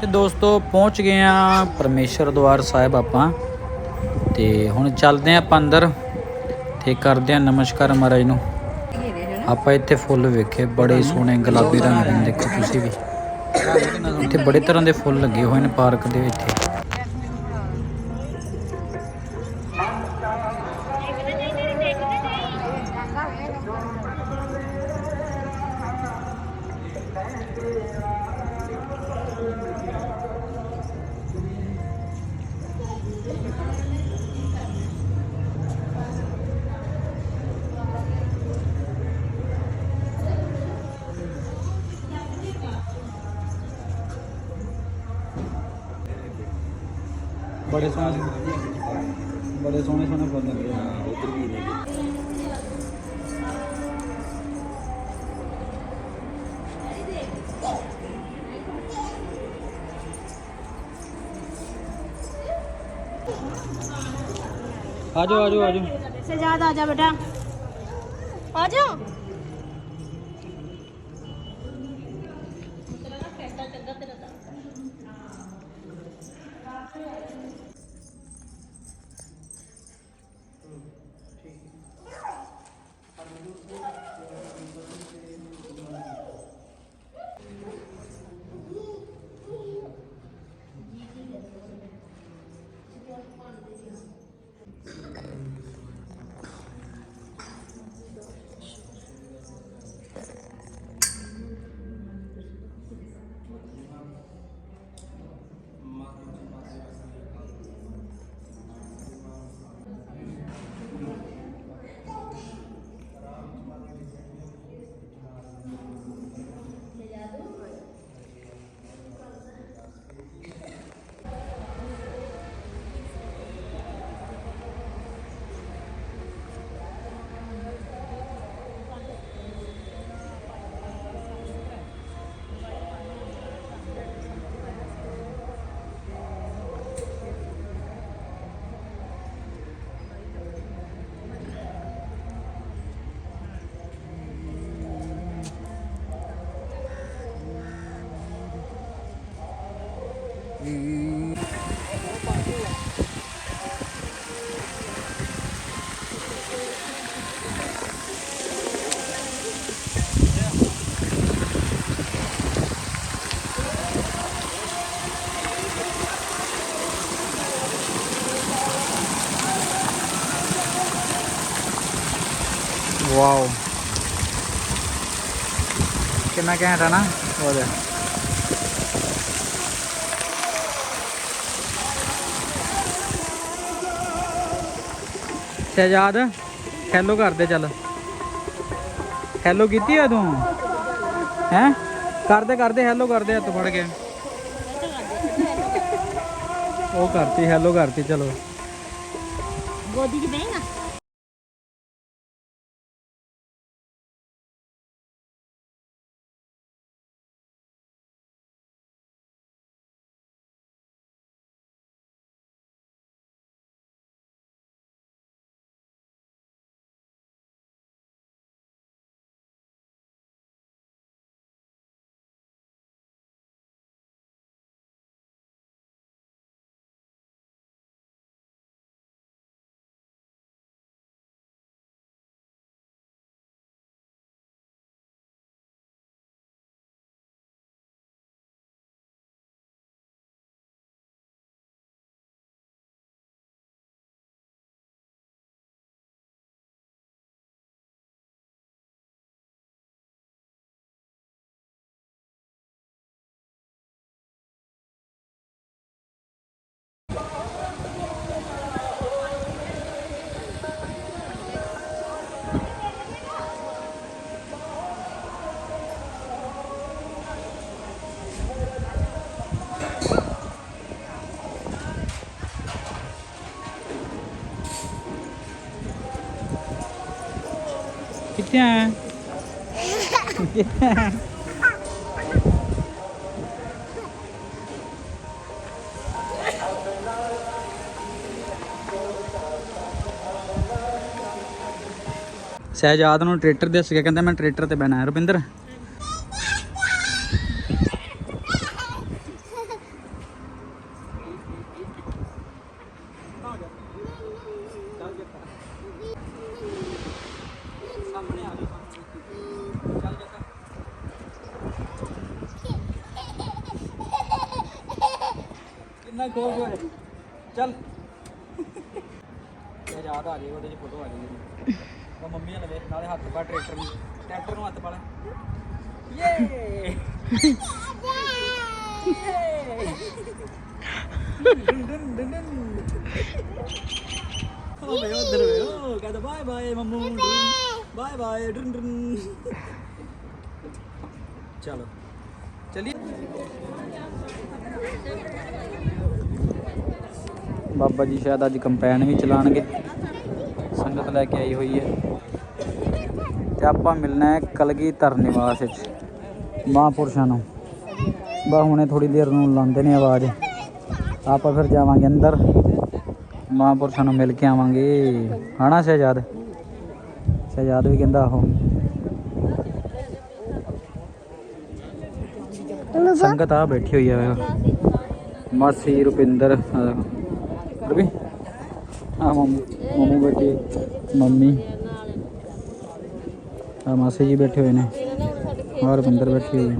ਤੇ ਦੋਸਤੋ ਪਹੁੰਚ ਗਏ ਆ ਪਰਮੇਸ਼ਰ ਦਵਾਰ ਸਾਹਿਬ ਆਪਾਂ। ਤੇ ਹੁਣ ਚੱਲਦੇ ਆ ਆਪਾਂ ਅੰਦਰ ਤੇ ਕਰਦੇ ਆ ਨਮਸਕਾਰ ਮਹਾਰਾਜ ਨੂੰ। ਆਪਾਂ ਇੱਥੇ ਫੁੱਲ ਵੇਖੇ, ਬੜੇ ਸੋਹਣੇ ਗੁਲਾਬੀ ਰੰਗ ਦੇ, ਦੇਖੋ ਤੁਸੀਂ ਵੀ। ਇੱਥੇ ਬੜੇ ਤਰ੍ਹਾਂ ਦੇ ਫੁੱਲ ਲੱਗੇ ਹੋਏ ਨੇ ਪਾਰਕ ਦੇ ਵਿੱਚ। ਬੜੇ ਸੋਹਣੇ ਬੜੇ ਸੋਹਣੇ ਸੋਹਣੇ ਫੁੱਲ ਲੱਗੇ ਆ ਉਧਰ ਵੀ ਨੇ ਆਜੋ ਆਜੋ ਆਜੋ। ਸਜਾਦ ਆ ਬੇਟਾ। ਆ ਵਾਓ ਕਿੰਨਾ ਘੈਂਟ ਆ ਨਾ? ਉਹਦੇ ਸ਼ਹਿਜਾਦ ਹੈਲੋ ਕਰਦੇ ਚੱਲ। ਹੈਲੋ ਕੀਤੀ ਆ ਤੂੰ? ਹੈ? ਕਰਦੇ ਕਰਦੇ ਹੈਲੋ ਕਰਦੇ ਹੱਥ ਫੜ ਕੇ। ਉਹ ਕਰਤੀ ਹੈਲੋ ਕਰਤੀ ਚਲੋ। ਗੋਦੀ 'ਚ ਬਹਿਗਾ ਕਿੱਥੇ ਆਇਆ ਸਹਿਜਾਦ ਨੂੰ ਟਰੈਕਟਰ ਦੱਸ ਸਕੇ ਕਹਿੰਦਾ ਮੈਂ ਟਰੈਕਟਰ ਤੇ ਬਹਿਣਾ ਰਵਿੰਦਰ ਕਿੰਨਾ ਖੁਸ਼ ਹੋਇਆ ਚੱਲ। ਇਹ ਯਾਦ ਆ ਗਈ ਉਹਦੇ ਚ ਫੋਟੋ ਆ ਗਈ ਉਹ ਮੰਮੀ ਨਾਲ ਵੇਖ ਨਾਲੇ ਹੱਥ ਪਾ ਟਰੈਕਟਰ ਨੂੰ। ਟਰੈਕਟਰ ਨੂੰ ਹੱਥ ਪਾ ਲੈ। ਯੇ ਉਹ ਮੈਂ ਉਧਰ ਵੇ ਉਹ ਕਹਿੰਦਾ ਬਾਏ ਬਾਏ ਮੰਮੂ ਬਾਏ ਬਾਏ ਡਰਨ ਡਰਨ ਚਲੋ ਚਲਿਏ। ਬਾਬਾ ਜੀ ਸ਼ਾਇਦ ਅੱਜ ਕੰਪੈਨ ਵੀ ਚਲਾਣਗੇ। ਸੰਗਤ ਲੈ ਕੇ ਆਈ ਹੋਈ ਹੈ। ਤੇ ਆਪਾਂ ਮਿਲਣਾ ਹੈ ਕਲਗੀਧਰ ਨਿਵਾਸ ਵਿੱਚ, ਮਹਾਂਪੁਰਸ਼ਾਂ ਨੂੰ। ਬਾ ਹੁਣੇ ਥੋੜੀ ਦੇਰ ਨੂੰ ਲਾਉਂਦੇ ਨੇ ਆਵਾਜ਼। ਆਪਾਂ ਫਿਰ ਜਾਵਾਂਗੇ ਅੰਦਰ। ਮਹਾਂਪੁਰਸ਼ਾਂ ਨੂੰ ਮਿਲ ਕੇ ਆਵਾਂਗੇ। ਹਨਾ ਸ਼ਹਿਜਾਦ? ਸ਼ਹਿਜਾਦ ਵੀ ਕਹਿੰਦਾ ਉਹ। ਸੰਗਤ ਆ ਬੈਠੀ ਹੋਈ ਆ। ਮਾਸੀ ਰੁਪਿੰਦਰ ਰਵੀ। ਆ ਮੰਮੂ ਬੈਠੀ ਮੰਮੀ। ਆ ਮਾਸੀ ਜੀ ਬੈਠੇ ਹੋਏ ਨੇ। ਔਰ ਰੁਪਿੰਦਰ ਬੈਠੀ ਹੋਈ ਹੈ